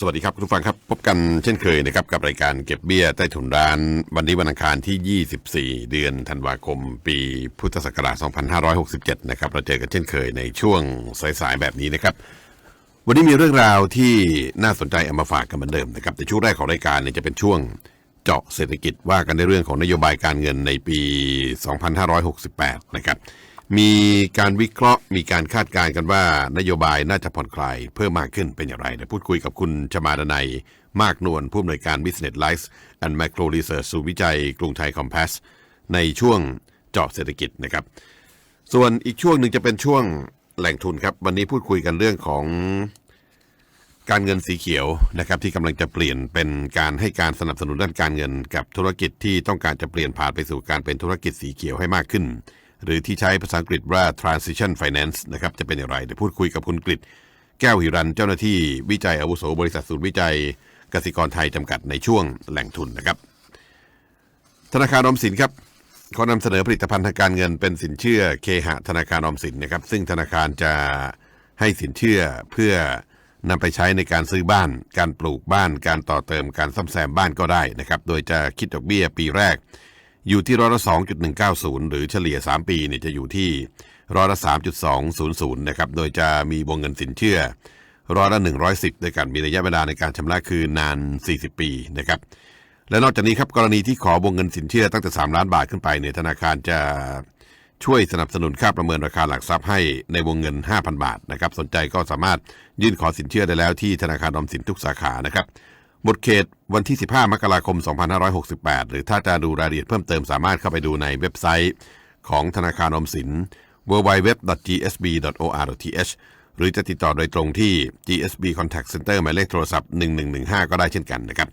สวัสดีครับคุณฟังครับ พบกันเช่นเคยนะครับกับรายการเก็บเบี้ยใต้ถุนร้าน วันนี้วันอังคารที่ 24 เดือนธันวาคม ปีพุทธศักราช 2567 นะครับเราเจอกันเช่นเคยในช่วงสายๆแบบนี้นะครับ วันนี้มีเรื่องราวที่น่าสนใจเอามาฝากกันเหมือนเดิมนะครับแต่ช่วงแรกของรายการเนี่ยจะเป็นช่วงเจาะเศรษฐกิจว่ากันในเรื่องของนโยบายการเงินในปี 2568 นะครับ มีการวิเคราะห์ มีการคาดการณ์กันว่านโยบายน่าจะผ่อนคลายเพิ่มมากขึ้นเป็นอย่างไรเดี๋ยวพูดคุยกับคุณชมาดนัย มากนวลผู้อำนวยการ Business Life and Macro Research ศูนย์วิจัย กรุงไทยคอมเพสในช่วงเจาะเศรษฐกิจนะครับ ส่วนอีกช่วงหนึ่งจะเป็นช่วงแหล่งทุนครับ วันนี้พูดคุยกันเรื่องของการเงินสีเขียวนะครับที่กำลังจะเปลี่ยนเป็นการให้การสนับสนุนด้านการเงิน กับธุรกิจที่ต้องการจะเปลี่ยนผ่านไปสู่การเป็นธุรกิจสีเขียวให้มากขึ้น หรือที่ใช้ภาษาอังกฤษว่า transition finance นะครับจะเป็นอย่างไรเดี๋ยวพูดคุยกับคุณกฤษแก้วหิรันเจ้าหน้าที่วิจัยอาวุโสบริษัทศูนย์วิจัยกสิกรไทยจำกัดในช่วงแหล่งทุนนะครับ ธนาคารอมสินครับเขานำเสนอผลิตภัณฑ์ทางการเงินเป็นสินเชื่อเคหะธนาคารอมสินนะครับ ซึ่งธนาคารจะให้สินเชื่อเพื่อนำไปใช้ในการซื้อบ้าน การปลูกบ้าน การต่อเติมการซ่อมแซมบ้านก็ได้นะครับ โดยจะคิดดอกเบี้ยปีแรก อยู่ที่ร้อยละ2.190หรือเฉลี่ย3ปีเนี่ยจะอยู่ที่ร้อยละ3.200นะครับโดยจะมีวงเงินสินเชื่อร้อยละ110ด้วยกันมีระยะเวลาในการชำระคืนนาน40ปีนะครับและนอกจากนี้ครับกรณีที่ขอวงเงินสินเชื่อตั้งแต่3ล้านบาทขึ้นไปเนี่ยธนาคารจะช่วยสนับสนุนค่าประเมินราคาหลักทรัพย์ให้ในวงเงิน 5,000 บาทนะครับ สนใจก็สามารถยื่นขอสินเชื่อได้แล้วที่ธนาคารออมสินทุกสาขานะครับ หมดเขตวันที่ 15 มกราคม 2568 หรือถ้าจะดูรายละเอียดเพิ่มเติมสามารถเข้าไปดูในเว็บไซต์ของธนาคารอมสิน www.gsb.or.th หรือจะติดต่อโดยตรงที่ GSB Contact Center หมายเลขโทรศัพท์ 1115 ก็ได้เช่นกันนะครับ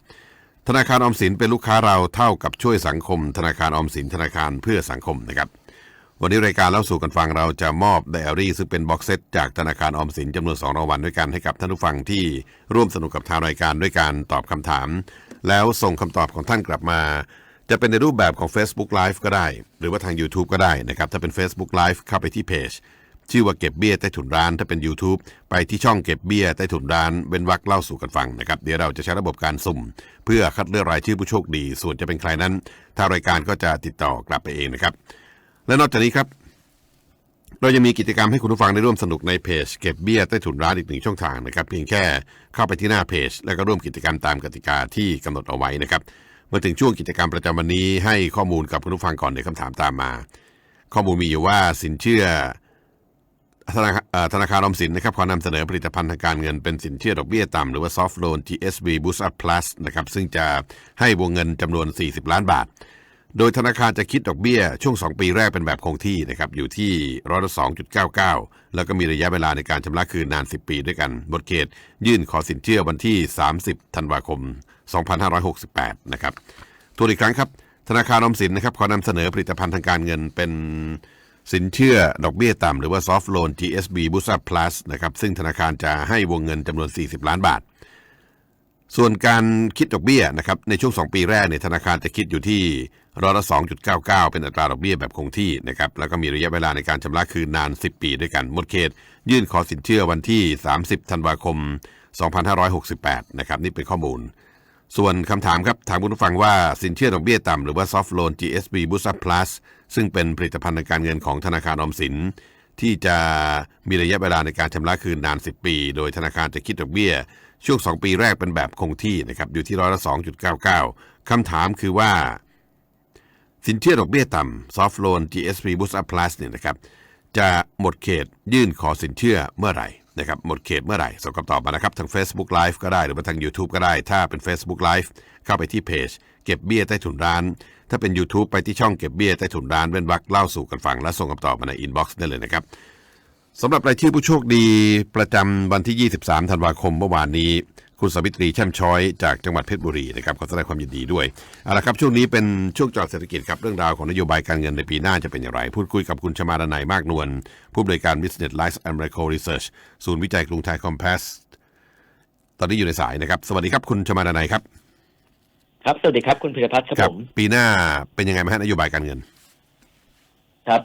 ธนาคารอมสินเป็นลูกค้าเราเท่ากับช่วยสังคม ธนาคารอมสินธนาคารเพื่อสังคมนะครับ วันนี้รายการเล่าสู่กันฟังเราจะมอบไดอารี่ซึ่งเป็นบ็อกเซตจากธนาคารออมสินจำนวน2รางวัลด้วยกันให้กับท่านผู้ฟังที่ร่วมสนุกกับทางรายการด้วยการตอบคำถาม แล้วส่งคำตอบของท่านกลับมา จะเป็นในรูปแบบของ Facebook Live ก็ได้ หรือว่าทาง YouTube ก็ได้นะครับถ้าเป็น Facebook Live เข้าไปที่เพจชื่อว่าเก็บเบี้ยใต้ถุนร้าน ถ้าเป็น YouTube ไปที่ช่องเก็บเบี้ยใต้ถุนร้านเว้นวรรคเล่าสู่กันฟังนะครับเดี๋ยวเราจะใช้ระบบการสุ่ม เพื่อคัดเลือกรายชื่อผู้โชคดี ส่วนจะเป็นใครนั้นทางรายการก็จะติดต่อกลับไปเองนะครับ และนอกจากนี้ครับ เรายังมีกิจกรรมให้คุณผู้ฟังได้ร่วมสนุกในเพจเก็บเบี้ยใต้ถุนร้านอีกหนึ่งช่องทางนะครับ เพียงแค่เข้าไปที่หน้าเพจ แล้วก็ร่วมกิจกรรมตามกติกาที่กำหนดเอาไว้นะครับเมื่อถึงช่วงกิจกรรมประจำวันนี้ให้ข้อมูลกับคุณผู้ฟังก่อนในคำถามตามมา ข้อมูลมีอยู่ว่าสินเชื่อธนาคารออธนาคารออมสินนะครับขอนำเสนอผลิตภัณฑ์ทางการเงินเป็นสินเชื่อดอกเบี้ยต่ำหรือว่า soft loan TSB Boost Up Plus นะครับซึ่งจะให้วงเงินจำนวน 40 ล้านบาท โดยธนาคารจะคิดดอกเบี้ยช่วง 2 ปีแรกเป็นแบบคงที่นะครับอยู่ที่ร้อยละ2.99 แล้วก็มีระยะเวลาในการชำระคืนนาน 10 ปีด้วยกัน บทเขต ยื่นขอสินเชื่อวันที่ 30 ธันวาคม 2568 นะครับทวนอีกครั้งครับ ธนาคารออมสินนะครับขอนำเสนอผลิตภัณฑ์ทางการเงินเป็นสินเชื่อดอกเบี้ยต่ำหรือว่า soft loan GSB Boost Up Plus นะครับซึ่งธนาคารจะให้วงเงินจำนวน 40 ล้านบาท ส่วนการคิดดอกเบี้ยนะครับในช่วง 2 ปีแรกเนี่ยธนาคารจะคิดอยู่ที่ร้อยละ 2.99 เป็นอัตราดอกเบี้ยแบบคงที่นะครับแล้วก็มีระยะเวลาในการชำระคืนนาน 10 ปีด้วยกันหมดเขต ยื่นขอสินเชื่อวันที่ 30 ธันวาคม 2568 นะครับนี่เป็นข้อมูล ส่วนคำถามครับถามคุณผู้ฟังว่าสินเชื่อดอกเบี้ยต่ำหรือว่า soft loan GSB Boost Up Plus ซึ่งเป็นผลิตภัณฑ์ทางการเงินของธนาคารออมสินที่จะมีระยะเวลาในการชำระคืนนาน 10 ปี โดยธนาคารจะคิดดอกเบี้ย ช่วง 2 ปีแรกเป็นแบบคงที่นะครับอยู่ที่ร้อยละ 2.99 คำถามคือว่า สินเชื่อดอกเบี้ยต่ำ soft loan GSB Boost Up Plus เนี่ยนะครับจะหมดเขตยื่นขอสินเชื่อเมื่อไหร่นะครับหมดเขตเมื่อไหร่ส่งคำตอบมานะครับทาง Facebook Live ก็ได้หรือว่าทาง YouTube ก็ได้ ถ้าเป็น Facebook Live เข้าไปที่เพจ เก็บเบี้ยใต้ถุนร้าน ถ้าเป็น YouTube ไปที่ช่องเก็บเบี้ยใต้ถุนร้านเว้นวรรคเล่าสู่กันฟังและส่งคำตอบมาในอินบ็อกซ์ได้เลยนะครับ สำหรับรายชื่อผู้โชคดีประจำวันที่ 23 ธันวาคมเมื่อวานนี้ คุณสาวิตรีแช่มช้อยจากจังหวัดเพชรบุรีนะครับขอแสดงความยินดีด้วยเอาละครับช่วงนี้เป็นช่วงเจอดเศรษฐกิจครับเรื่องราวของนโยบายการเงินในปีหน้าจะเป็นอย่างไร พูดคุยกับคุณชมาดนัยมากนวลผู้บริการ Business Life and Macro Research ศูนย์วิจัยกรุงไทยคอมเพสตอนนี้อยู่ในสายนะครับ สวัสดีครับคุณชมาดนัยครับ ครับสวัสดีครับคุณพิรพัฒน์ครับผมปีหน้าเป็นยังไงไหมฮะนโยบายการเงิน ครับ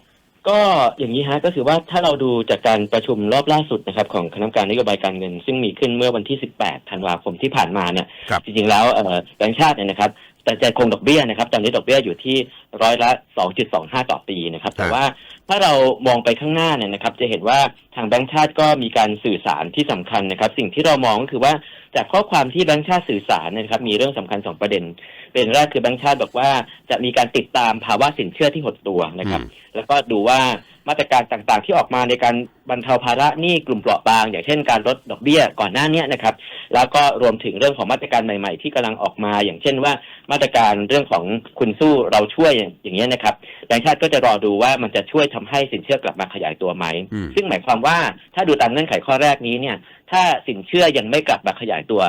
ก็อย่างนี้ฮะก็คือว่าถ้าเราดูจากการประชุมรอบล่าสุดนะครับของคณะกรรมการนโยบายการเงิน ซึ่งมีขึ้นเมื่อวันที่ 18 ธันวาคมที่ผ่านมาเนี่ยครับจริงๆแล้วเอ่อแบงก์ชาติเนี่ยนะครับ แต่จะคงดอกเบี้ยนะครับ ตอนนี้ดอกเบี้ยอยู่ที่ร้อยละ 2.25 ต่อปีนะครับ แต่ว่าถ้าเรามองไปข้างหน้าเนี่ยนะครับ จะเห็นว่าทางแบงก์ชาติก็มีการสื่อสารที่สำคัญนะครับ สิ่งที่เรามองก็คือว่าจากข้อความที่แบงก์ชาติสื่อสารเนยนะครับ มีเรื่องสำคัญสองประเด็นประเด็นแรกคือแบงก์ชาติบอกว่าจะมีการติดตามภาวะสินเชื่อที่หดตัวนะครับอืมแล้วก็ดูว่า มาตรการต่างๆ ที่ออกมาในการบรรเทาภาระหนี้กลุ่มเปราะบาง อย่างเช่นการลดดอกเบี้ยก่อนหน้าเนี้ยนะครับ แล้วก็รวมถึงเรื่องของมาตรการใหม่ ๆ ที่กำลังออกมา อย่างเช่นว่ามาตรการเรื่องของคุณสู้เราช่วยอย่างเงี้ยนะครับแบงก์ชาติก็จะรอดูว่ามันจะช่วยทำให้สินเชื่อกลับมาขยายตัวไหมอืมซึ่งหมายความว่าถ้าดูตามเงื่อนไขข้อแรกนี้เนี่ย ถ้าสินเชื่อยังไม่กลับมาขยายตัว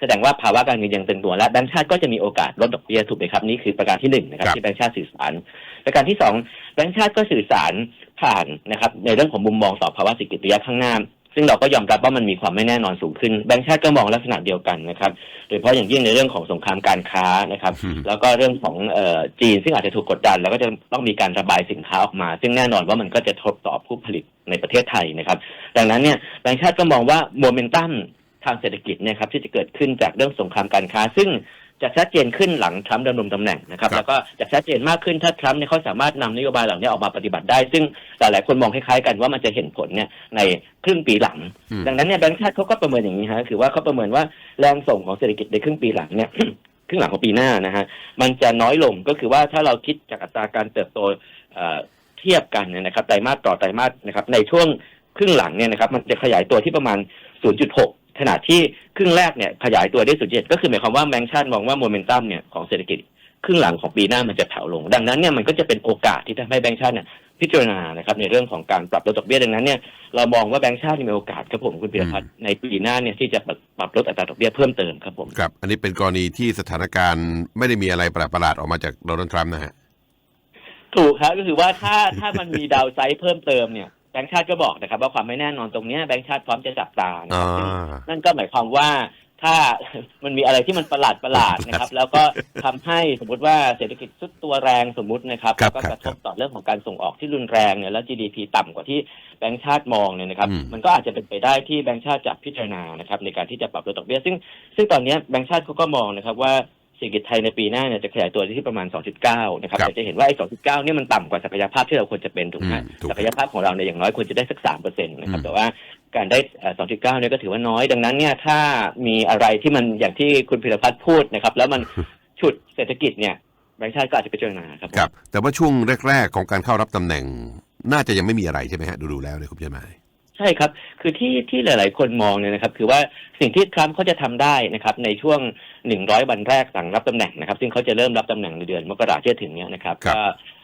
แสดงว่าภาวะการเงินยังตึงตัวและแบงก์ชาติก็จะมีโอกาสลดดอกเบี้ยถูกไหมครับนี่คือประการที่หนึ่งนะครับครับที่แบงก์ชาติสื่อสาร ประการที่สองแบงก์ชาติก็สื่อสาร ผ่านนะครับในเรื่องของมุมมองต่อภาวะเศรษฐกิจระยะข้างหน้า ซึ่งเราก็ยอมรับว่ามันมีความไม่แน่นอนสูงขึ้นแบงก์ชาติก็มองลักษณะเดียวกันนะครับโดยเฉพาะอย่างยิ่งในเรื่องของสงครามการค้านะครับอืมแล้วก็เรื่องของเอ่อจีนซึ่งอาจจะถูกกดดัน แล้วก็จะต้องมีการระบายสินค้าออกมา ซึ่งแน่นอนว่ามันก็จะทบต่อผู้ผลิตในประเทศไทยนะครับ ดังนั้นเนี่ยแบงก์ชาติก็มองว่าโมเมนตัมทางเศรษฐกิจเนี่ยครับที่จะเกิดขึ้นจากเรื่องสงครามการค้า ซึ่ง จะชัดเจนขึ้นหลังทรัมป์ดำรงตำแหน่งนะครับครับแล้วก็จะชัดเจนมากขึ้นถ้าทรัมป์เนี่ยเขาสามารถนำนโยบายเหล่านี้ออกมาปฏิบัติได้ ซึ่งหลายๆคนมองคล้ายๆกันว่ามันจะเห็นผลเนี่ยในครึ่งปีหลังอืมดังนั้นเนี่ยแบงก์ชาติเขาก็ประเมินอย่างนี้ฮะคือว่าเขาประเมินว่าแรงส่งของเศรษฐกิจในครึ่งปีหลังเนี่ยครึ่งหลังของปีหน้านะฮะมันจะน้อยลงก็คือว่าถ้าเราคิดจากอัตราการเติบโตเอ่อเทียบกันเนี่ยนะครับไตรมาสต่อไตรมาสนะครับในช่วงครึ่งหลังเนี่ยนะครับมันจะขยายตัวที่ประมาณ 0.6 ขณะที่ครึ่งแรกเนี่ยขยายตัวได้0.7ก็คือหมายความว่าแบงก์ชาติมองว่าโมเมนตัมเนี่ยของเศรษฐกิจครึ่งหลังของปีหน้ามันจะแผ่วลง ดังนั้นเนี่ยมันก็จะเป็นโอกาสที่ทำให้แบงก์ชาติเนี่ยพิจารณานะครับในเรื่องของการปรับลดดอกเบี้ยดังนั้นเนี่ยเรามองว่าแบงก์ชาติมีโอกาสครับผมคุณปิรพัฒน์ในปีหน้าเนี่ยที่จะปรับลดอัตราดอกเบี้ยเพิ่มเติมครับผมครับ อันนี้เป็นกรณีที่สถานการณ์ไม่ได้มีอะไรประหลาดออกมาจากโดนัลด์ทรัมป์นะฮะถูกครับก็คือว่าถ้าถ้ามันมีดาวไซด์เพิ่มเติมเนี่ย แบงก์ชาติก็บอกนะครับ ว่าความไม่แน่นอนตรงเนี้ยแบงก์ชาติพร้อมจะจับตานะอ่ครับซึ่งานั่นก็หมายความว่าถ้ามันมีอะไรที่มันประหลาดประหลาดนะครับ แล้วก็ทำให้สมมติว่าเศรษฐกิจซุดตัวแรงสมมตินะครับครัแล้บวก็ครับกระทบต่อเรื่องของการส่งออกที่รุนแรงเนี่ยแล้ว GDP ต่ำกว่าที่แบงก์ชาติมองเนี่ยนะครับอืมมันก็อาจจะเป็นไปได้ที่แบงก์ชาติจะพิจารณานะครับในการที่จะปรับลดดอกเบี้ยซึ่งซึ่งตอนเนี้ยแบงก์ชาติเขาก็มองนะครับว่า เศรษฐกิจไทยในปีหน้าเนี่ยจะขยายตัวที่ประมาณ 2.9 นะครับครับแต่จะเห็นว่าไอ้ 2.9 เนี่ยมันต่ำกว่าศักยภาพที่เราควรจะเป็นถูกไหมอืมถูกศักยภาพของเราเนี่ยอย่างน้อยควรจะได้สัก 3%นะครับ อืม แต่ว่าการได้เอ่อ2.9 เนี่ยก็ถือว่าน้อย ดังนั้นเนี่ยถ้ามีอะไรที่มันอย่างที่คุณพิรพัฒน์พูดนะครับ แล้วมันฉุดเศรษฐกิจเนี่ยแบงก์ชาติก็อาจจะพิจารณาครับผม ครับ แต่ว่าช่วงแรก ๆ ของการเข้ารับตำแหน่ง น่าจะยังไม่มีอะไรใช่ไหมฮะดูๆแล้วเนี่ยคุณเชนหมาย ใช่ครับ คือที่ที่หลาย ๆ คนมองเนี่ยนะครับ คือว่าสิ่งที่ทรัมป์เขาจะทำได้นะครับในช่วง 100 วันแรกหลังรับตำแหน่งนะครับ ซึ่งเขาจะเริ่มรับตำแหน่งในเดือนมกราที่จะถึงเนี้ยนะครับครับก็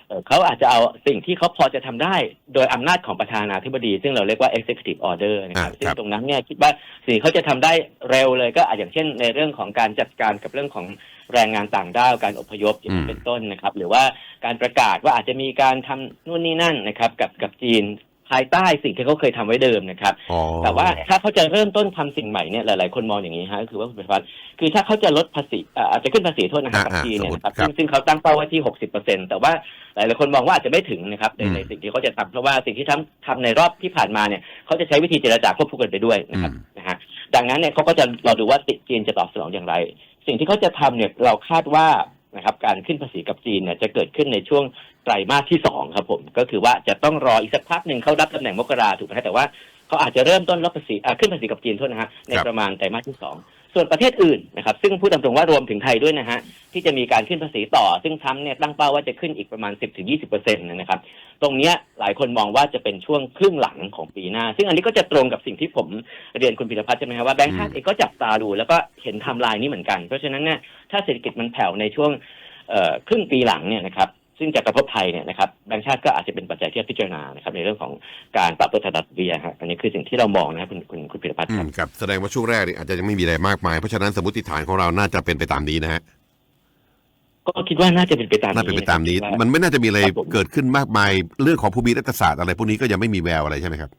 เอ่อเขาอาจจะเอาสิ่งที่เขาพอจะทำได้โดยอำนาจของประธานาธิบดี ซึ่งเราเรียกว่า executive order นะครับอ่าซึ่งครับตรงนั้นเนี่ยคิดว่าสิ่งที่เขาจะทำได้เร็วเลยก็อาจอย่างเช่น ในเรื่องของการจัดการกับเรื่องของแรงงานต่างด้าวการอพยพอย่างนี้เป็นต้นนะครับ หรือว่าการประกาศว่าอาจจะมีการทำนู่นนี่นั่นนะครับ กับกับจีน ภายใต้สิ่งที่เขาเคยทำไว้เดิมนะครับอ๋อแต่ว่าถ้าเขาจะเริ่มต้นทำสิ่งใหม่เนี่ยหลาย ๆ คนมองอย่างนี้ฮะก็คือว่าคุณเป็นพัฒน์คือถ้าเขาจะลดภาษีเอ่ออาจจะขึ้นภาษีโทษนะครับกับอ่าจีนเนี่ยนะครับสมมุติครับซึ่งซึ่งเขาตั้งเป้าไว้ที่60เปอร์เซ็นแต่ว่าหลาย ๆ คนมองว่าอาจจะไม่ถึงนะครับในอืมในสิ่งที่เขาจะทำเพราะว่าสิ่งที่ทำทำในรอบที่ผ่านมาเนี่ยเขาจะใช้วิธีเจรจาควบคู่กันไปด้วยนะครับนะฮะดังนั้นเนี่ยเขาก็จะเราดูว่าติจีนจะตอบสนองอย่างไร สิ่งที่เขาจะทำเนี่ยเราคาดว่า นะครับการขึ้นภาษีกับจีนเนี่ยจะเกิดขึ้นในช่วงไตรมาสที่สองครับผม ก็คือว่าจะต้องรออีกสักพักหนึ่งเขารับตำแหน่งมกราถูกไหมฮะแต่ว่าเขาอาจจะเริ่มต้นรับภาษีอ่าขึ้นภาษีกับจีนโทษนะฮะในครับประมาณไตรมาสที่สอง ส่วนประเทศอื่นนะครับ ซึ่งพูดตามตรงว่ารวมถึงไทยด้วยนะฮะที่จะมีการขึ้นภาษีต่อ ซึ่งทรัมป์เนี่ยตั้งเป้าว่าจะขึ้นอีกประมาณ 10-20%เปอร์เซ็นต์นะครับ ตรงนี้หลายคนมองว่าจะเป็นช่วงครึ่งหลังของปีหน้า ซึ่งอันนี้ก็จะตรงกับสิ่งที่ผมเรียนคุณพิรพัฒน์ใช่ไหมครับว่าแบงก์ชาติเองก็จับตาดูแล้วก็เห็นทม์ไลน์นี้เหมือนกัน เพราะฉะนั้นเนี่ยถ้าเศรษฐกิจมันแผ่วในช่วงครึ่งปีหลังเนี่ยนะครับ ซึ่งจะกระทบไทยเนี่ยนะครับแบงก์ชาติก็อาจจะเป็นปัจจัยที่จะพิจารณานะครับในเรื่องของการปรับลดอัตราดอกเบี้ยครับอันนี้คือสิ่งที่เรามองนะครับคุณคุณคุณพิรพัฒน์อืครัมบครับแสดงว่าช่วงแรกนี่อาจจะยังไม่มีอะไรมากมาย เพราะฉะนั้นสมมติฐานของเราน่าจะเป็นไปตามนี้นะฮะก็คิดว่าน่าจะเป็นไปตามนี้น่าเป็นไปตามนี้ะครับมันไม่น่าจะมีอะไรครับผมเกิดขึ้นมากมายเรื่องของภูมิรัฐศาสตร์อะไรพวกนี้ก็ยังไม่มีแววอะไรใช่ไหมครับ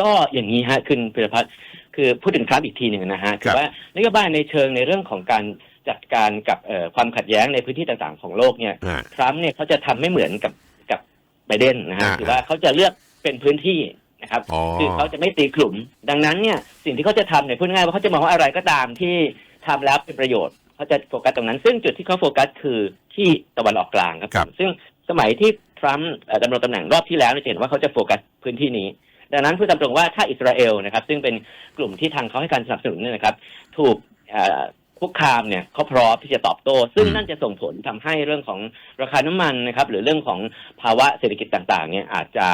ก็อย่างนี้ฮะคุณพิรพัฒน์คือพูดถึงทรัมป์อีกทีหนึ่งนะฮะคคืรัอบว่านโยบายในเชิงในเรื่องของการ จัดการกับเอ่อความขัดแย้งในพื้นที่ต่างๆของโลกเนี่ยอ่าทรัมป์เนี่ยเขาจะทำไม่เหมือนกับกับไบเดนนะฮะอ่าคือว่าเขาจะเลือกเป็นพื้นที่นะครับอ๋อคือเขาจะไม่ตีกลุ่ม ดังนั้นเนี่ยสิ่งที่เขาจะทำเนี่ยพูดง่ายๆว่าเขาจะมองว่าอะไรก็ตามที่ทำแล้วเป็นประโยชน์เขาจะโฟกัสตรงนั้น ซึ่งจุดที่เขาโฟกัสคือที่ตะวันออกกลางครับครับซึ่งสมัยที่ทรัมป์เอ่อดำรงตำแหน่งรอบที่แล้วเนี่ยจะเห็นว่าเขาจะโฟกัสพื้นที่นี้ ดังนั้นพูดตามตรงว่าถ้าอิสราเอลนะครับ ซึ่งเป็นกลุ่มที่ทางเขาให้การสนับสนุนเนี่ยนะครับ ถูกเอ่อ คุกคามเนี่ยเขาพร้อมที่จะตอบโต้ ซึ่งอืมนั่นจะส่งผลทำให้เรื่องของราคาน้ำมันนะครับ หรือเรื่องของภาวะเศรษฐกิจต่างๆ เนี่ยอาจจะ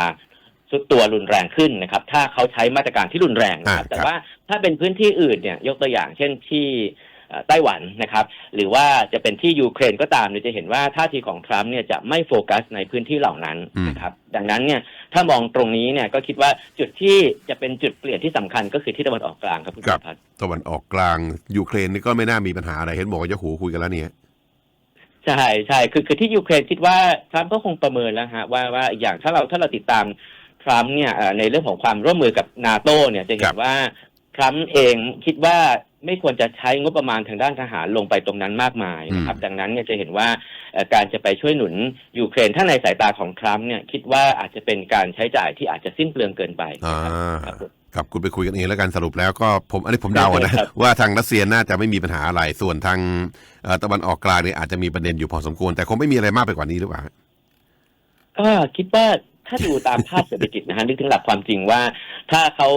สุดตัวรุนแรงขึ้นนะครับ ถ้าเขาใช้มาตรการที่รุนแรงนะครับอ่าแต่ครับว่าถ้าเป็นพื้นที่อื่นเนี่ย ยกตัวอย่างเช่นที่เอ่อ ไต้หวันนะครับ หรือว่าจะเป็นที่ยูเครนก็ตามเนี่ยจะเห็นว่าท่าทีของทรัมป์เนี่ยจะไม่โฟกัสในพื้นที่เหล่านั้นนะครับดังนั้นเนี่ยถ้ามองตรงนี้เนี่ยก็คิดว่าจุดที่จะเป็นจุดเปลี่ยนที่สำคัญก็คือที่ตะวันออกกลางครับคุณครับพัฒน์ตะวันออกกลางยูเครนนี่ก็ไม่น่ามีปัญหาอะไรเห็นบอกว่าจะหูคุยกันแล้วเนี่ยใช่ใช่คือคือที่ยูเครนคิดว่าทรัมป์ก็คงประเมินแล้วฮะว่าว่าอย่างถ้าเราถ้าเราติดตามทรัมป์เนี่ยเอ่อในเรื่องของความร่วมมือกับนาโตเนี่ยจะเห็ครันบว่า ทรัมป์เองคิดว่าไม่ควรจะใช้งบประมาณทางด้านทหารลงไปตรงนั้นมากมายนะครับ ดังนั้นเนี่ยจะเห็นว่าเอ่อการจะไปช่วยหนุนยูเครนถ้าในสายตาของทรัมป์เนี่ยคิดว่าอาจจะเป็นการใช้จ่ายที่อาจจะสิ้นเปลืองเกินไปอ่าครับผมครับคุณไปคุยกันเองแล้วกันสรุปแล้วก็ผมอันนี้ผมเดาอะนะครับว่าทางรัสเซียน่าจะไม่มีปัญหาอะไร ส่วนทางเอ่อตะวันออกกลางเนี่ยอาจจะมีประเด็นอยู่พอสมควร แต่คงไม่มีอะไรมากไปกว่านี้หรือเปล่าก็คิดว่าถ้าดูตามภาพเศรษฐกิจนะฮะนึกถึงหลักความจริงว่า ถ้าเขา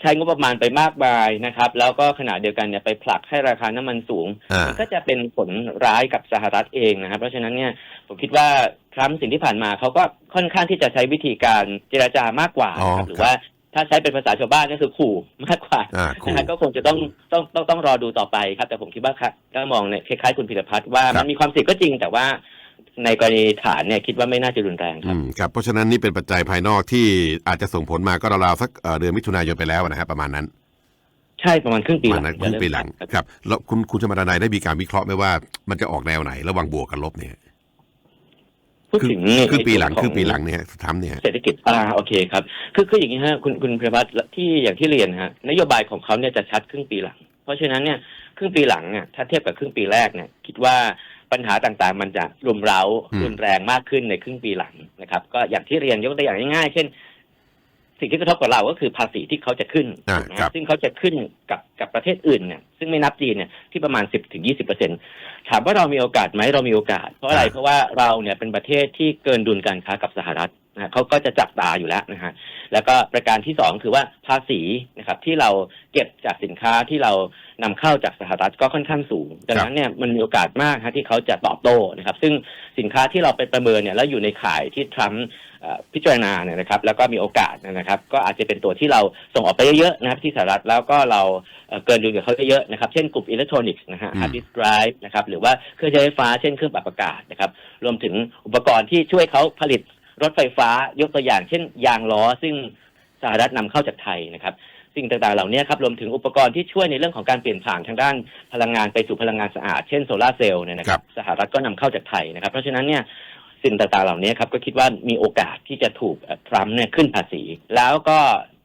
ใช้งบประมาณไปมากมายนะครับ แล้วก็ขณะเดียวกันเนี่ยไปผลักให้ราคาน้ำมันสูง อ่ามันก็จะเป็นผลร้ายกับสหรัฐเองนะครับ เพราะฉะนั้นเนี่ยผมคิดว่าทรัมป์สิ่งที่ผ่านมาเขาก็ค่อนข้างที่จะใช้วิธีการเจรจามากกว่าอ๋อนะครับหรือครับ ว่าถ้าใช้เป็นภาษาชาวบ้านก็คือขู่มากกว่า อ่าคู่นะฮะก็คงจะต้องต้องต้องต้องรอดูต่อไปครับ แต่ผมคิดว่าครับก็มองเนี่ยคล้ายๆคุณพิรพัฒน์ว่า ครัมับนมีความเสี่ยงก็จริงแต่ว่า ในกรณีฐานเนี่ยคิดว่าไม่น่าจะรุนแรงคอืรับมครับเพราะฉะนั้นนี่เป็นปัจจัยภายนอกที่อาจจะส่งผลมาก็ราวๆสักเอ่อเดือนมิถุนายนไปแล้วนะครับประมาณนั้น ใช่ประมาณครึ่งปปีระหมาณลังนั้นครึ่งปีหลังครับครับแล้วคุณคุณชมาดานายได้มีการวิเคราะห์ไหมว่ามันจะออกแนวไหนระหว่างบวกกับลบเนี่ยพูดถึงในครึ่งปีหลังในส่วนครึ่งปีหลัของเนี่ยทำเนี่ยเศรษฐกิจอ่าโอเคครับคือคืออย่างนี้ฮะคุณคุณพิรพัฒน์ที่อย่างที่เรียนฮะนโยบายของเขาเนี่ยจะชัดครึ่งปีหลัง เพราะฉะนั้นเนี่ยครึ่งปีหลังเนี่ยถ้าเทียบกับครึ่งปีแรกเนี่ยคิดว่า ปัญหาต่างๆ มันจะรุมเร้าอืมรุนแรงมากขึ้นในครึ่งปีหลังนะครับ ก็อย่างที่เรียนยกตัวอย่างง่ายๆ เช่น สิ่งที่กระทบกับเราก็คือภาษีที่เขาจะขึ้นอ่าถูกไหมครัฮะบซึ่งเขาจะขึ้นกับกับประเทศอื่นเนี่ยซึ่งไม่นับจีนเนี่ยที่ประมาณ10ถึง20เปอร์เซ็นถามว่าเรามีโอกาสไหมเรามีโอกาส เพราะอะไรอ่าเพราะว่าเราเนี่ยเป็นประเทศที่เกินดุลการค้ากับสหรัฐ นะฮะเขาก็จะจับตาอยู่แล้วนะฮะแล้วก็ประการที่สองคือว่าภาษีนะครับที่เราเก็บจากสินค้าที่เรานำเข้าจากสหรัฐก็ค่อนข้างสูงดังนั้นเนี่ยมันมีโอกาสมากฮะที่เขาจะตอบโต้นะครับ ซึ่งสินค้าที่เราไปประเมินเนี่ยแล้วอยู่ในข่ายที่ทรัมป์เอ่อพิจารณาเนี่ยนะครับ แล้วก็มีโอกาสนะครับ ก็อาจจะเป็นตัวที่เราส่งออกไปเยอะๆนะครับที่สหรัฐแล้วก็เราเอ่อเกินดุลกับเขาเยอะๆนะครับ เช่นกลุ่มอิเล็กทรอนิกส์นะฮะอืมฮาร์ดดิสก์ไดรฟ์นะครับหรือว่าเครื่องใช้ไฟฟ้าเช่นเครื่องปรับอากาศนะครับ รวมถึงอุปกรณ์ที่ช่วยเขาผลิต รถไฟฟ้ายกตัวอย่างเช่น ยางล้อซึ่งสหรัฐนำเข้าจากไทยนะครับ สิ่งต่างๆเหล่านี้ครับรวมถึงอุปกรณ์ที่ช่วยในเรื่องของการเปลี่ยนผ่านทางด้านพลังงานไปสู่พลังงานสะอาด เช่นโซลาร์เซลล์เนี่ยนะครับ สหรัฐก็นำเข้าจากไทยนะครับ เพราะฉะนั้นเนี่ยสิ่งต่างๆเหล่านี้ครับก็คิดว่ามีโอกาสที่จะถูกเอ่อทรัมป์เนี่ยขึ้นภาษี แล้วก็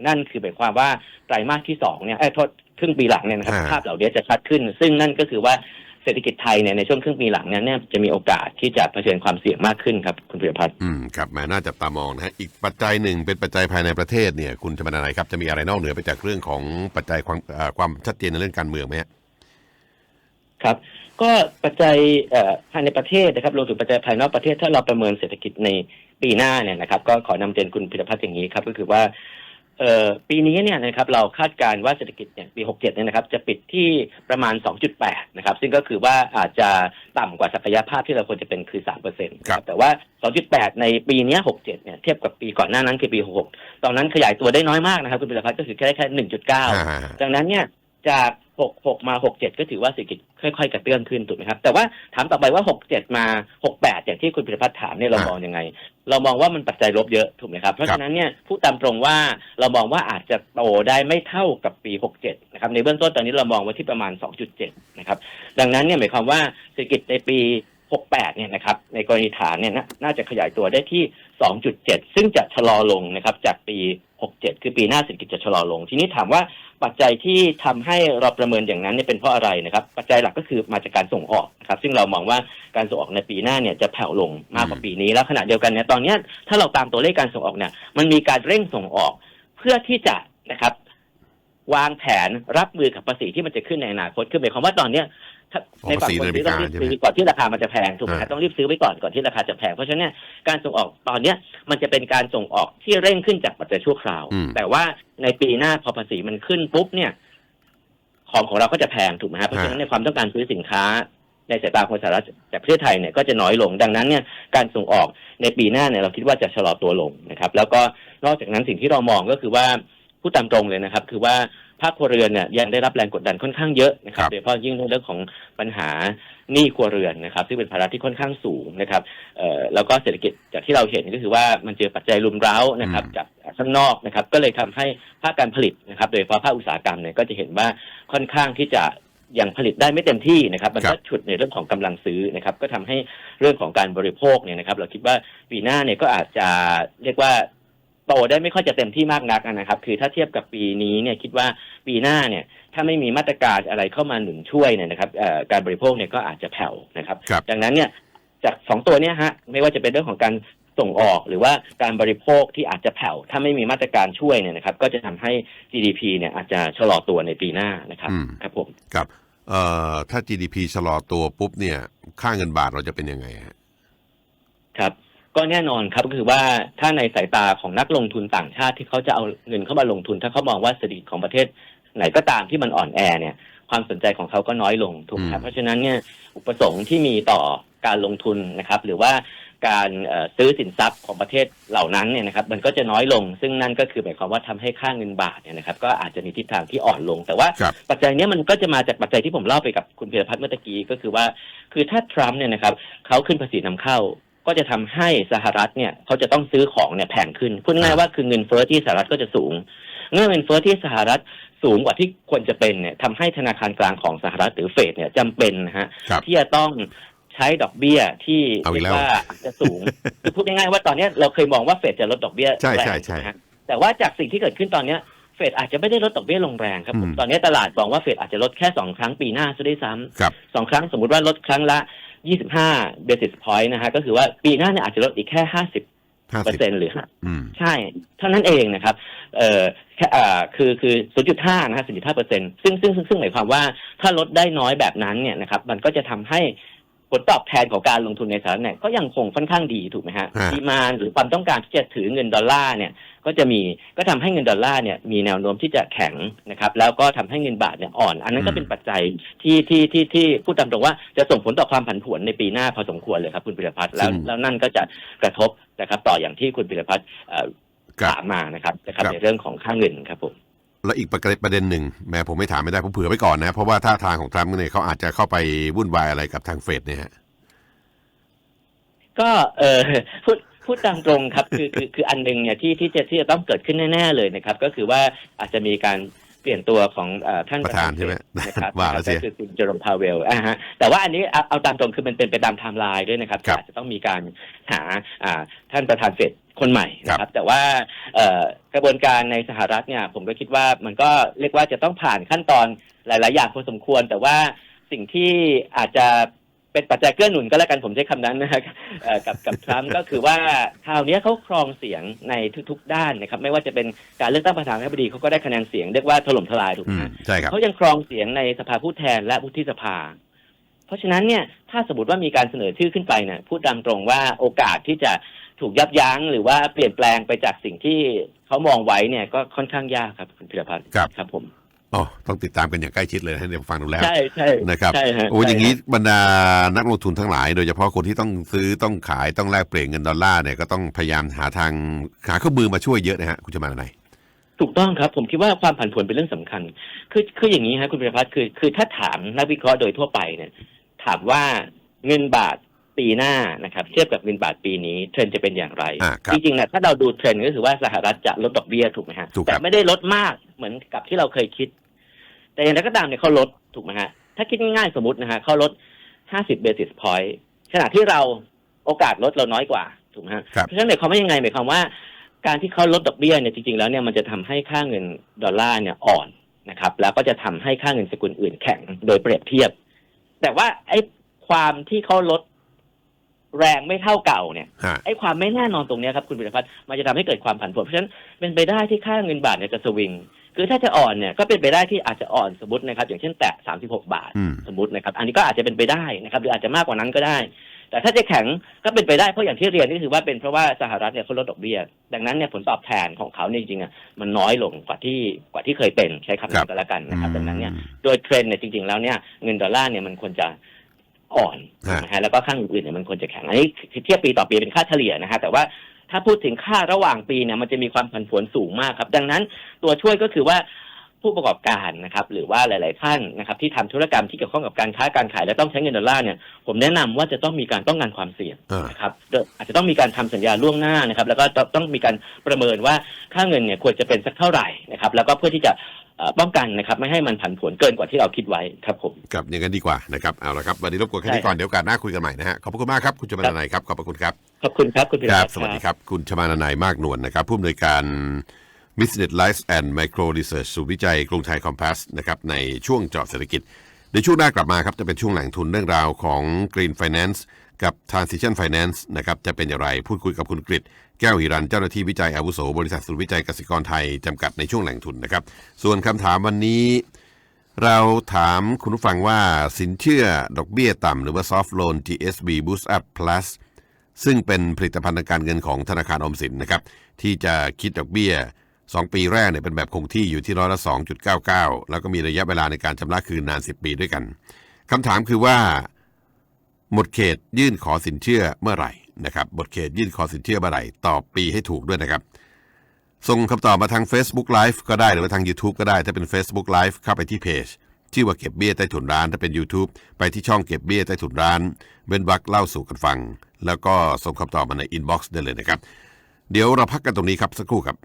นั่นคือหมายความว่าไตรมาสที่สองเนี่ยเอ้ยโทษครึ่งปีหลังเนี่ยนะครับอ่าภาพเหล่านี้จะชัดขึ้น ซึ่งนั่นก็คือว่า เศรษฐกิจไทยเนี่ยในช่วงครึ่งปีหลังเนี่ยเนี่ยจะมีโอกาสที่จะเผชิญความเสี่ยงมากขึ้นครับคุณพิรพัฒน์อืมครับแหมน่าจับตามองนะฮะอีกปัจจัยหนึ่งเป็นปัจจัยภายในประเทศเนี่ย คุณชมาดานายครับจะมีอะไรนอกเหนือไปจากเรื่องของปัจจัยความเอ่อความชัดเจนในเรื่องการเมืองไหมฮะครับ ก็ปัจจัยเอ่อภายในประเทศนะครับรวมถึงปัจจัยภายนอกประเทศถ้าเราประเมินเศรษฐกิจในปีหน้าเนี่ยนะครับ ก็ขอนำเรียนคุณพิรพัฒน์อย่างนี้ครับ ก็คือว่า เอ่อปีนี้เนี่ยนะครับเราคาดการณ์ว่าเศรษฐกิจเนี่ยปี 67 เนี่ยนะครับจะปิดที่ประมาณ 2.8 นะครับ ซึ่งก็คือว่าอาจจะต่ำกว่าศักยภาพที่เราควรจะเป็นคือ3เปอร์เซ็นต์ครับแต่ว่า 2.8 ในปีเนี้ย67 เนี่ยเทียบกับปีก่อนหน้านั้นคือปี 66 ตอนนั้นขยายตัวได้น้อยมากนะครับ คุณพิรพัฒน์ก็คือแค่ได้แค่ 1.9อ่าดังนั้นเนี่ย จาก66มา67ก็ถือว่าเศรษฐกิจค่อยๆกระเตื้องขึ้นถูกไหมครับ แต่ว่าถามต่อไปว่า67มา68อย่างที่คุณพิรพัฒน์ถามเนี่ยเราอ่ามองยังไง เรามองว่ามันปัจจัยลบเยอะถูกไหมครับ เพราะฉะนั้นเนี่ยพูดตามตรงว่าเรามองว่าอาจจะโตได้ไม่เท่ากับปี67นะครับในเบื้องต้นตอนนี้เรามองไว้ที่ประมาณ2.7นะครับดังนั้นเนี่ยหมายความว่าเศรษฐกิจในปี 68เนี่ยนะครับในกรณีฐานเนี่ยน่าจะขยายตัวได้ที่ 2.7 ซึ่งจะชะลอลงนะครับจากปี 67 คือปีหน้าเศรษฐกิจจะชะลอลง ทีนี้ถามว่าปัจจัยที่ทำให้เราประเมินอย่างนั้นเนี่ยเป็นเพราะอะไรนะครับปัจจัยหลักก็คือมาจากการส่งออกนะครับซึ่งเรามองว่าการส่งออกในปีหน้าเนี่ยจะแผ่วลงมากกว่าปีนี้ แล้วขณะเดียวกันเนี่ยตอนนี้ถ้าเราตามตัวเลขการส่งออกเนี่ยมันมีการเร่งส่งออกเพื่อที่จะนะครับวางแผนรับมือกับภาษีที่มันจะขึ้นในอนาคต คือหมายความว่าตอนเนี้ย ในฝั่งคนซื้อต้องรีบภาษีในอเมริกาใช่ไหมซื้อก่อนที่ราคามันจะแพงถูกไหมอ่าฮะต้องรีบซื้อไว้ก่อนก่อนที่ราคาจะแพงเพราะฉะนั้นเนี่ยการส่งออกตอนเนี้ยมันจะเป็นการส่งออกที่เร่งขึ้นจากปัจจัยชั่วคราวอืมแต่ว่าในปีหน้าพอภาษีมันขึ้นปุ๊บเนี่ย ของของเราก็จะแพงถูกไหมฮะเพราะฉะนั้นในความต้องการซื้อสินค้าในสายตาคนสหรัฐจากประเทศไทยเนี่ยก็จะน้อยลงดังนั้นเนี่ยการส่งออกในปีหน้าเนี่ยเราคิดว่าจะชะลอตัวลงนะครับ แล้วก็นอกจากนั้นสิ่งที่เรามองก็คือว่าพูดตามตรงเลยนะครับ คือว่า ภาคครัวเรือนเนี่ยยังได้รับแรงกดดันค่อนข้างเยอะนะครัครับบโดยเฉพาะยิ่งในเรื่องของปัญหาหนี้ครัวเรือนนะครับ ซึ่งเป็นภาระที่ค่อนข้างสูงนะครับเอ่อแล้วก็เศรษฐกิจจากที่เราเห็นก็คือว่ามันเจอปัจจัยรุมเร้านะครับอืมจากข้างนอกนะครับ ก็เลยทำให้ภาคการผลิตนะครับ โดยเฉพาะภาคอุตสาหกรรมเนี่ยก็จะเห็นว่าค่อนข้างที่จะยังผลิตได้ไม่เต็มที่นะครับ มันครัก็บฉุดในเรื่องของกำลังซื้อนะครับ ก็ทำให้เรื่องของการบริโภคเนี่ยนะครับ เราคิดว่าปีหน้าเนี่ยก็อาจจะเรียกว่า โตได้ไม่ค่อยจะเต็มที่มากนักนะครับ คือถ้าเทียบกับปีนี้เนี่ยคิดว่าปีหน้าเนี่ยถ้าไม่มีมาตรการอะไรเข้ามาหนุนช่วยเนี่ยนะครับเอ่อการบริโภคเนี่ยก็อาจจะแผ่วนะครับครับดังนั้นเนี่ยจากสองตัวเนี้ฮะไม่ว่าจะเป็นเรื่องของการส่งออกหรือว่าการบริโภคที่อาจจะแผ่วถ้าไม่มีมาตรการช่วยเนี่ยนะครับ ก็จะทำให้ GDP เนี่ยอาจจะชะลอตัวในปีหน้านะครับอืมครับผมครับเอ่อถ้า GDP ชะลอตัวปุ๊บเนี่ย ค่าเงินบาทเราจะเป็นยังไงฮะครับ ก็แน่นอนครับก็คือว่าถ้าในสายตาของนักลงทุนต่างชาติที่เขาจะเอาเงินเข้ามาลงทุน ถ้าเขามองว่าเศรษฐกิจของประเทศไหนก็ตามที่มันอ่อนแอเนี่ยความสนใจของเขาก็น้อยลงถูกไหมครับอืมเพราะฉะนั้นเนี่ยอุปสงค์ที่มีต่อการลงทุนนะครับ หรือว่าการเอ่อซื้อสินทรัพย์ของประเทศเหล่านั้นเนี่ยนะครับมันก็จะน้อยลง ซึ่งนั่นก็คือหมายความว่าทำให้ค่าเงินบาทเนี่ยนะครับก็อาจจะมีทิศทางที่อ่อนลง แต่ว่าครับปัจจัยเนี้ยมันก็จะมาจากปัจจัยที่ผมเล่าไปกับคุณพีรพัฒน์เมื่อตะกี้ก็คือว่า คือถ้าทรัมป์เนี่ยนะครับเขาขึ้นภาษีนำเข้า ก็จะทำให้สหรัฐเนี่ยเขาจะต้องซื้อของเนี่ยแพงขึ้นพูดง่ายๆว่าคือเงินเฟ้อที่สหรัฐก็จะสูงเมื่อเงินเฟ้อที่สหรัฐสูงกว่าที่ควรจะเป็นเนี่ยทำให้ธนาคารกลางของสหรัฐหรือเฟดเนี่ยจำเป็นนะฮะครับที่จะต้องใช้ดอกเบี้ยที่เอาอีเรีกยแล้วกว่าอาจจะสูงคือพูดง่ายๆว่าตอนเนี้ยเราเคยมองว่าเฟดจะลดดอกเบี้ยใช่แรงใช่ใช่นะฮะแต่ว่าจากสิ่งที่เกิดขึ้นตอนเนี้ยเฟดอาจจะไม่ได้ลดดอกเบี้ยลงแรงครับผมอืมตอนนี้ตลาดบอกว่าเฟดอาจจะลดแค่สองครั้งปีหน้าซะด้วยซ้ำครับสองครั้งสมมุติว่าลดครั้งละ 25 basis point นะฮะก็คือว่าปีหน้าเนี่ยอาจจะลดอีกแค่ 50ห้าเปอสิร์บเซ็นต์หรืออืมใช่ เท่านั้นเองนะครับ เอ่อแค่อ่าคือคือ0.5นะฮะ0.5เปอร์เซ็นต์ซึ่งซึ่งซึ่งซึ่งหมายความว่าถ้าลดได้น้อยแบบนั้นเนี่ยนะครับ มันก็จะทำให้ ผลตอบแทนของการลงทุนในสหรัฐเนี่ยก็ยังคงค่อนข้างดีถูกไหมฮะฮะดีมานหรือความต้องการที่จะถือเงินดอลลาร์เนี่ยก็จะมีก็ทำให้เงินดอลลาร์เนี่ยมีแนวโน้มที่จะแข็งนะครับแล้วก็ทำให้เงินบาทเนี่ยอ่อน อันนั้นก็เป็นปัจจัยที่ที่ที่ที่พูดตามตรงว่าจะส่งผลต่อความผันผวนในปีหน้าพอสมควรเลยครับคุณปิรพัฒน์แล้วซึ่งแล้วนั่นก็จะกระทบนะครับต่ออย่างที่คุณปิรพัฒน์เอ่อครับถามมานะครับนะครับครับในเรื่องของค่าเงินครับผม แล้วอีกประเด็นหนึ่งแม้ผมไม่ถามไม่ได้ผมเผื่อไว้ก่อนนะ เพราะว่าท่าทางของทรัมป์เนี่ยเขาอาจจะเข้าไปวุ่นวายอะไรกับทางเฟดเนี่ยฮะก็เออพูดพูดตามตรงครับคือคือคืออันหนึ่งเนี่ยที่ที่จะที่จะต้องเกิดขึ้นแน่ๆเลยนะครับ ก็คือว่าอาจจะมีการเปลี่ยนตัวของเอ่อท่านประธานใช่ไหมนะครับว่าแล้วสิก็คือคุณเจอร์มพาเวลอ่าฮะแต่ว่าอันนี้เอาเอาตามตรงคือมันเป็นไปตามไทม์ไลน์ด้วยนะครับครับอาจจะต้องมีการหาอ่าท่านประธานเฟด คนใหม่นะคครัรับบแต่ว่าเอ่อกระบวนการในสหรัฐเนี่ย ผมก็คิดว่ามันก็เรียกว่าจะต้องผ่านขั้นตอนหลาย ๆ อย่างพอสมควร แต่ว่าสิ่งที่อาจจะเป็นปัจจัยเกื้อหนุนก็แล้วกันผมใช้คำนั้นนะครับเอ่อกับกับทรัมป์ก็คือว่าคราวเนี้ยเขาครองเสียงในทุก ๆ ด้านนะครับ ไม่ว่าจะเป็นการเลือกตั้งประธานาธิบดีเขาก็ได้คะแนนเสียงเรียกว่าถล่มทลายถูกอืไหมมใช่ครับเขายังครองเสียงในสภาผู้แทนและวุฒิสภา เพราะฉะนั้นเนี่ยถ้าสมมติว่ามีการเสนอชื่อขึ้นไปเนี่ยพูดตามตรงว่าโอกาสที่จะ ถูกยับยั้งหรือว่าเปลี่ยนแปลงไปจากสิ่งที่เขามองไว้เนี่ยก็ค่อนข้างยากครับคุณพิรพัฒน์ครับ ครับผมอ๋อต้องติดตามกันอย่างใกล้ชิดเลยนะเดี๋ยวฟังดูแล้ว ใช่ใช่นะครับใช่ฮะโอ้ยอย่างนี้นี้บรรดานักลงทุนทั้งหลาย โดยเฉพาะคนที่ต้องซื้อต้องขายต้องแลกเปลี่ยนเงินดอลลาร์เนี่ยก็ต้องพยายามหาทางหาเครื่องมือมาช่วยเยอะนะฮะคุณจะมาไหน ถูกต้องครับ ผมคิดว่าความผันผวนเป็นเรื่องสำคัญ คือคืออย่างนี้ฮะคุณพิรพัฒน์คือคือถ้าถามนักวิเคราะห์โดยทั่วไปเนี่ย ถามว่าเงินบาท ปีหน้านะครับเทียบกับเงินบาทปีนี้เทรนด์จะเป็นอย่างไร อ่าครับจริงๆนะถ้าเราดูเทรนด์ก็คือว่าสหรัฐจะลดดอกเบี้ยถูกไหมฮะถูกครับ แต่ไม่ได้ลดมากเหมือนกับที่เราเคยคิด แต่อย่างไรก็ตามเนี่ยเขาลดถูกไหมฮะถ้าคิดง่ายๆสมมตินะฮะเขาลด 50 basis point ขณะที่เราโอกาสลดเราน้อยกว่าถูกไหมฮะครับ เพราะฉะนั้นหมายความว่ายังไงหมายความว่า การที่เขาลดดอกเบี้ยเนี่ยจริงๆแล้วเนี่ยมันจะทำให้ค่าเงินดอลลาร์เนี่ยอ่อนนะครับ แล้วก็จะทำให้ค่าเงินสกุลอื่นแข็งโดยเปรียบเทียบ แต่ว่าไอ้ความที่เขาลด แรงไม่เท่าเก่าเนี่ยฮะไอ้ความไม่แน่นอนตรงเนี้ยครับคุณปิรพัฒน์มันจะทำให้เกิดความผันผวนเพราะฉะนั้นเป็นไปได้ที่ค่าเงินบาทเนี่ยจะสวิงคือถ้าจะอ่อนเนี่ยก็เป็นไปได้ที่อาจจะอ่อนสมมตินะครับ อย่างเช่นแตะ 36 บาทอืมสมมตินะครับ อันนี้ก็อาจจะเป็นไปได้นะครับ หรืออาจจะมากกว่านั้นก็ได้ แต่ถ้าจะแข็งก็เป็นไปได้เพราะอย่างที่เรียนนี่คือว่าเป็นเพราะว่าสหรัฐเนี่ยเขาลดดอกเบี้ยดังนั้นเนี่ยผลตอบแทนของเขาเนี่ยจริงๆอะมันน้อยลงกว่าที่กว่าที่เคยเป็นใช้คำครันี้บก็แล้วกันนะครับ ดังนั้นเนี่ยอืมโดยเทรนด์เนี่ยจริงๆแล้วเนี่ยเงินดอลลาร์เนี่ยมันควรจะ อ่อนฮะนะฮะแล้วก็ค่าอื่นๆเนี่ยมันควรจะแข็งอันนี้เทียบปีต่อปีเป็นค่าเฉลี่ยนะฮะแต่ว่าถ้าพูดถึงค่าระหว่างปีเนี่ยมันจะมีความผันผวนสูงมากครับ ดังนั้นตัวช่วยก็คือว่า ผู้ประกอบการนะครับหรือว่าหลาย ๆ ท่านนะครับที่ทำธุรกรรมที่เกี่ยวข้องกับการค้าการขายและต้องใช้เงินดอลลาร์เนี่ยผมแนะนำว่าจะต้องมีการป้องกันความเสี่ยงอ่านะครับโดยอาจจะต้องมีการทำสัญญาล่วงหน้านะครับแล้วก็ต้องมีการประเมินว่าค่าเงินเนี่ยควรจะเป็นสักเท่าไหร่นะครับแล้วก็เพื่อที่จะเอ่อป้องกันนะครับไม่ให้มันผันผวนเกินกว่าที่เราคิดไว้ครับผมครับอย่างนั้นดีกว่านะครับเอาละครับวันนี้รบกวนแค่นี้ใช่ก่อนเดี๋ยวโอกาสหน้าคุยกันใหม่นะฮะขอบพระคุณมากครับคุณชมานานัยครับขอบพระคุณครับขอบคุณครับคุณพิครัรัตบสวัสดีครับคุณชมานานัยมากนวลนะครับผู้อำนวยการ Business Life and Micro Research ศูนย์วิจัยกรุงไทยคอมพาสนะครับในช่วงเจาะเศรษฐกิจ ในช่วงหน้ากลับมาครับจะเป็นช่วงแหล่งทุนเรื่องราวของ Green Finance กับ Transition Finance นะครับจะเป็นอย่างไรพูดคุยกับคุณกฤษแก้วหิรันเจ้าหน้าที่วิจัยอาวุโส บริษัทศูนย์วิจัยกสิกรไทยจำกัดในช่วงแหล่งทุนนะครับ ส่วนคำถามวันนี้ เราถามคุณผู้ฟังว่าสินเชื่อดอกเบี้ยต่ำหรือว่า soft loan GSB Boost Up Plus ซึ่งเป็นผลิตภัณฑ์ทางการเงินของธนาคารออมสินนะครับที่จะคิดดอกเบี้ย 2 ปีแรกเนี่ยเป็นแบบคงที่อยู่ที่ร้อยละ 2.99 แล้วก็มีระยะเวลาในการชำระคืนนาน 10 ปีด้วยกันคำถามคือว่า หมดเขตยื่นขอสินเชื่อเมื่อไหร่นะครับหมดเขตยื่นขอสินเชื่อเมื่อไหร่ตอบปีให้ถูกด้วยนะครับ ส่งคำตอบมาทาง Facebook Live ก็ได้หรือว่าทาง YouTube ก็ได้ ถ้าเป็น Facebook Live เข้าไปที่เพจชื่อว่าเก็บเบี้ยใต้ถุนร้านถ้าเป็น YouTube ไปที่ช่องเก็บเบี้ยใต้ถุนร้านเว้นวรรคเล่าสู่กันฟัง แล้วก็ส่งคำตอบมาในอินบ็อกซ์ได้เลยนะครับ เดี๋ยวเราพักกันตรงนี้ครับสักครู่ครับ